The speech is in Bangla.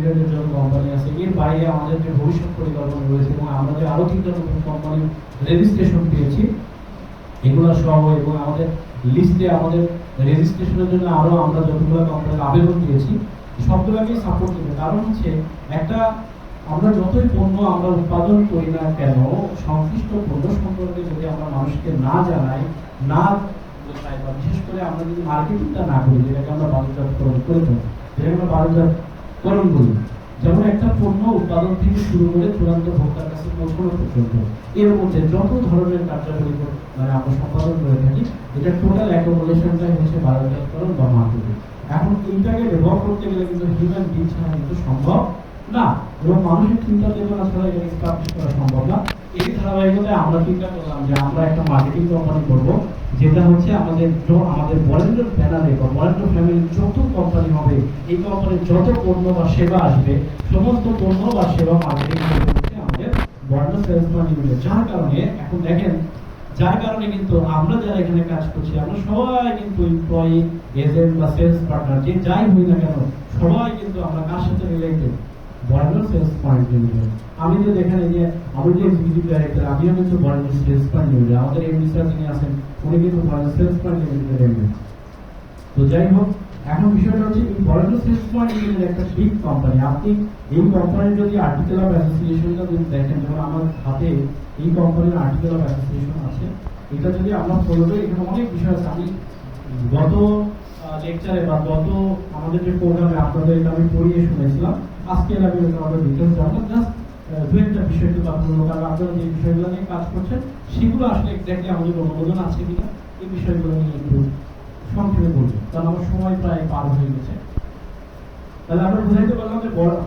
লিমিটেডের জন্য কোম্পানি আছে। এর বাইরে আমাদের যে ভবিষ্যৎ পরিকল্পনা রয়েছে এবং আমরা যে আরও তিনটা নতুন কোম্পানির রেজিস্ট্রেশন পেয়েছি, এগুলো সহ এবং আমাদের লিস্টে আমাদের রেজিস্ট্রেশনের জন্য আরও আমরা যতগুলো কোম্পানির আবেদন দিয়েছি, সবগুলোকেই সাপোর্ট দেবে। কারণ হচ্ছে একটা আমরা যতই পণ্য আমরা উৎপাদন করি না কেন, সংশ্লিষ্ট পণ্য সম্পর্কে যদি আমরা মানুষকে না জানাই, না বিশেষ করে আমরা যদি মার্কেটিংটা না করি, যেটাকে আমরা বাজারজাতকরণ করে থাকি, যেটাকে আমরা বাজারজাতকরণ বলি। যেমন একটা পণ্য উৎপাদন থেকে শুরু করে চূড়ান্ত ভোক্তার কাছে পৌঁছানো পর্যন্ত, এর মধ্যে যত ধরনের কার্যাবলী মানে আমরা সম্পাদন করে থাকি, এটা টোটাল অ্যাকোমোডেশনটাই হচ্ছে বাজারজাতকরণ বা মার্কেটিং এখন এইটাকে ব্যবহার করতে গেলে কিন্তু হিউম্যান বিং ছাড়া কিন্তু সম্ভব না এবং মানুষের চিন্তা চেতনা ছাড়া এটা স্টাবলিশ করা সম্ভব না। এই ধারাবাহিকতায় আমরা চিন্তা করলাম যে আমরা একটা মার্কেটিং কোম্পানি করব, যেটা হচ্ছে আমাদের আমাদের বরেন্দ্র ব্যানারে বা বরেন্দ্র ফ্যামিলির যত কোম্পানি হবে, এই কোম্পানির যত পণ্য বা সেবা আসবে, সমস্ত পণ্য বা সেবা মার্কেটিং হচ্ছে আমাদের বরেন্দ্র সেলসম্যান লিমিটেড যার কারণে, এখন দেখেন, যার কারণে কিন্তু আমরা যারা এখানে কাজ করছি, আমরা সবাই কিন্তু এমপ্লয়ি এজেন্ট বা সেলস পার্টনার যে যাই হই না কেন, সবাই কিন্তু আমরা কার সাথে related border sales point limited আমি যে এখানে যে আমি যে এক্সিকিউটিভ ডাইরেক্টর আমিও কিন্তু বর্ডার সেলস পয়েন্ট লিমিটেড আমাদের এমডি স্যার যিনি আছেন, উনি কিন্তু border sales point limited MD তো যাই হোক, এখন বিষয়টা হচ্ছে, এই বরেন্দ্র সেলস পয়েন্ট লিমিটেড একটা বিগ কোম্পানি আপনি এই কোম্পানির যদি আর্টিকেল অফ অ্যাসোসিয়েশনটা যদি দেখেন, যেমন আমার হাতে এই কোম্পানির আর্টিকেল অফ অ্যাসোসিয়েশন আছে, এটা যদি আমরা ফলো করি, এখানে অনেক বিষয় আছে। আমি গত লেকচারে বা গত আমাদের যে প্রোগ্রামে আপনাদের আমি পড়িয়ে শুনেছিলাম। আজকে আমি আমাদের ডিটেলস জানব। জাস্ট দু একটা বিষয় কথা বলব কারণ আপনারা যে বিষয়গুলো নিয়ে কাজ করছেন, সেগুলো আসলে এক্স্যাক্টলি আমাদের অনুমোদন আছে কিনা এই বিষয়গুলো নিয়ে একটু সংক্ষেপে বলব। কারণ আমার সময় প্রায় পার হয়ে গেছে। তাহলে আমরা বুঝাইতে পারলাম যে বড়-